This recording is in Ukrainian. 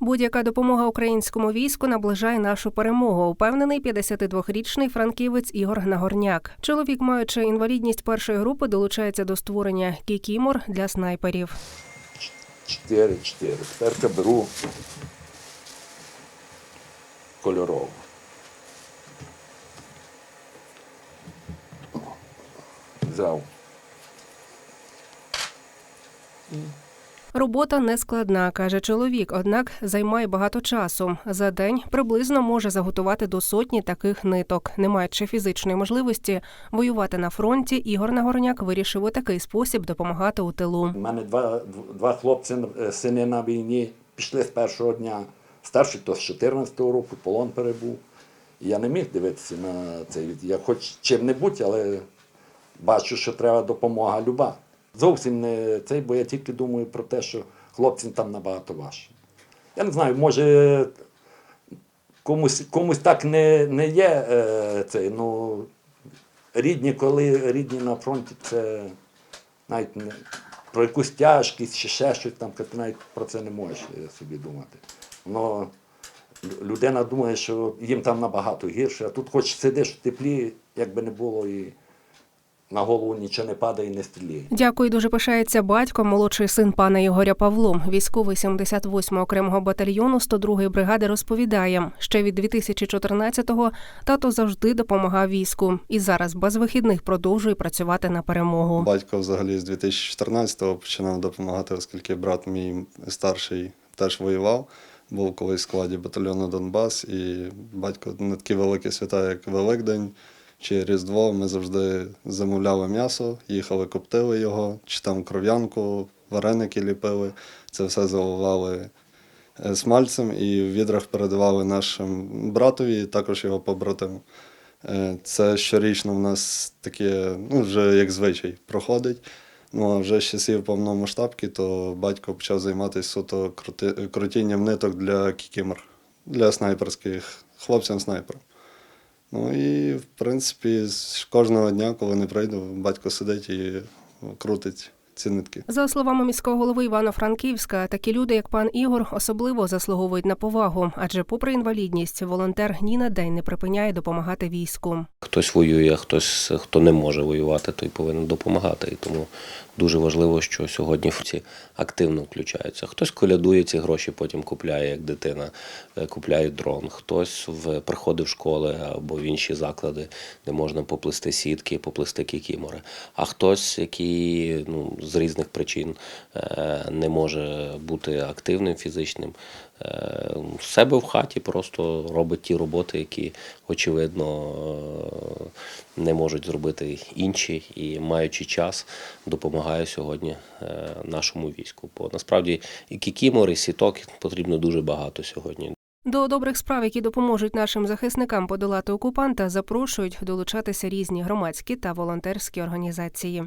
Будь-яка допомога українському війську наближає нашу перемогу. Упевнений 52-річний франківець Ігор Нагорняк. Чоловік, маючи інвалідність першої групи, долучається до створення кікімор для снайперів. 4, 4. Тепер беру кольорову. Взяв. Робота не складна, каже чоловік, однак займає багато часу. За день приблизно може заготувати до сотні таких ниток. Не маючи фізичної можливості воювати на фронті, Ігор Нагорняк вирішив у такий спосіб допомагати у тилу. У мене два, два хлопці, е, сини на війні, пішли з першого дня. Старший то з 14-го року, полон перебув. Я не міг дивитися на це. Я хоч чим-небудь, але бачу, що треба допомога люба. Зовсім не цей, бо я тільки думаю про те, що хлопцям там набагато важче. Я не знаю, може комусь, комусь так не, не є е, цей, ну, рідні, коли рідні на фронті, це навіть не, про якусь тяжкість чи ще щось там, ти навіть про це не можеш е, собі думати. Воно, людина думає, що їм там набагато гірше, а тут хоч сидиш в теплі, як би не було, і на голову нічого не падає і не стріляє. Дякую, дуже пишається батько, молодший син пана Ігоря Павло. Військовий 78-го окремого батальйону 102-ї бригади розповідає, ще від 2014-го тато завжди допомагав війську і зараз без вихідних продовжує працювати на перемогу. Батько взагалі з 2014-го починав допомагати, оскільки брат мій старший теж воював. Був колись в складі батальйону Донбас, і батько на такі великі свята, як Великдень чи Різдво, ми завжди замовляли м'ясо, їхали, коптили його, чи там кров'янку, вареники ліпили. Це все заливали е, смальцем і в відрах передавали нашим братові, і також його побратиму. Е, Це щорічно в нас таке, ну, вже як звичай, проходить. Ну, а вже з часів повномасштабки, то батько почав займатися суто крутінням ниток для кікімор, для снайперських хлопцям снайперам. Ну і, в принципі, з кожного дня, коли не прийду, батько сидить і крутить ці нитки. За словами міського голови Івано-Франківська, такі люди, як пан Ігор, особливо заслуговують на повагу, адже, попри інвалідність, волонтер ні на день не припиняє допомагати війську. Хтось воює, хтось хто не може воювати, той повинен допомагати. І тому дуже важливо, що сьогодні всі активно включаються. Хтось колядує ці гроші, потім купляє, як дитина, е, купляє дрон. Хтось в приходить в школи або в інші заклади, де можна поплести сітки, поплести кікімори. А хтось, який ну, з різних причин е, не може бути активним фізичним, е, себе в хаті просто робить ті роботи, які очевидно е, не можуть зробити інші, і маючи час, допомагає сьогодні нашому війську. Бо насправді і кікімор, і сіток потрібно дуже багато сьогодні. До добрих справ, які допоможуть нашим захисникам подолати окупанта, запрошують долучатися різні громадські та волонтерські організації.